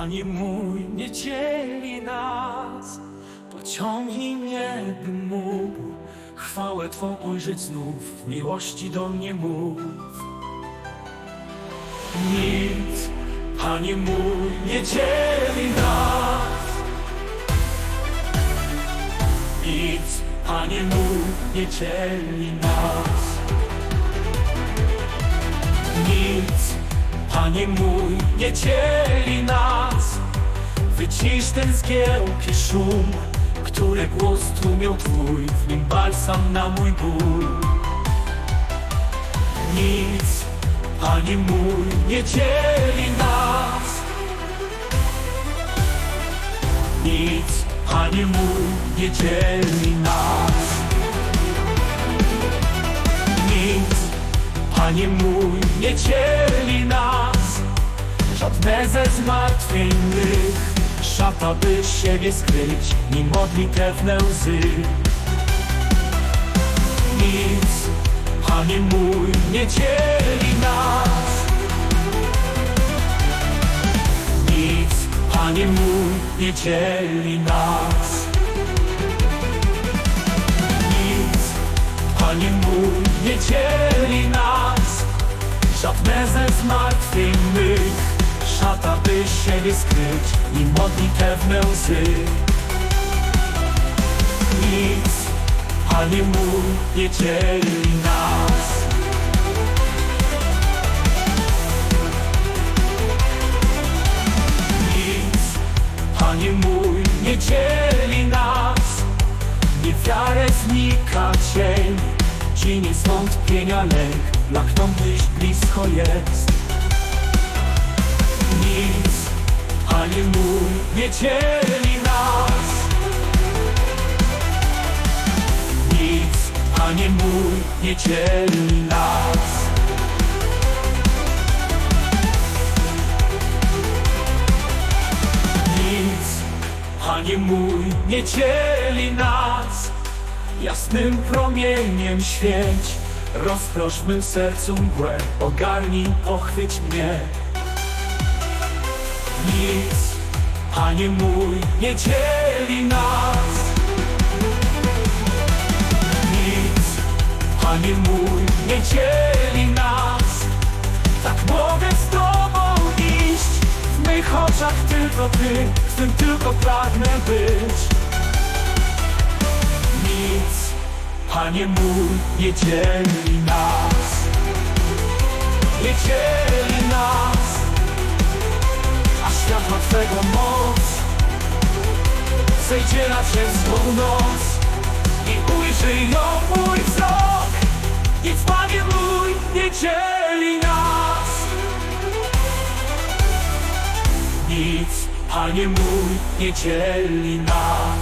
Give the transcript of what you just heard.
Panie mój, nie dzieli nas, pociągnij mnie, bym mógł chwałę Twą ujrzeć znów, miłości do mnie mów. Nic, Panie mój, nie dzieli nas. Nic, Panie mój, nie dzieli nas. Nic, Panie mój, nie dzieli nas. Wycisz ten zgiełki szum, który głos tłumiał Twój, w nim balsam na mój ból. Nic, Panie mój, nie dzieli nas. Nic, Panie mój, nie dzieli nas. Panie mój, nie dzieli nas. Żadne ze zmartwień mych, szata by siebie skryć, nim modlitewne łzy. Nic, Panie mój, nie dzieli nas. Nic, Panie mój, nie dzieli nas. Nic, Panie mój, nie dzieli nas. Żadne ze zmartwień mych, szata by siebie skryć i modlitewne łzy. Nic, Panie mój, nie dzieli nas. Nic, Panie mój, nie dzieli nas. Niewiarę znika cień, cienie zwątpienia lęk, jak tą myśl blisko jest. Nic, Panie mój, nie dzieli nas. Nic, Panie mój, nie dzieli nas. Nic, Panie mój, nie dzieli nas. Jasnym promieniem świeć, rozprosz mym sercu mgłę, ogarnij, pochwyć mnie. Nic, Panie mój, nie dzieli nas. Nic, Panie mój, nie dzieli nas. Tak mogę z Tobą iść, w mych oczach tylko Ty, w tym tylko pragnę być. Nic, Panie mój, nie dzieli nas. Nie dzieli nas a światła Twego moc zejdzie na ciężką noc i ujrzy ją mój wzrok. Nic, Panie mój, nie dzieli nas. Nic, Panie mój, nie dzieli nas.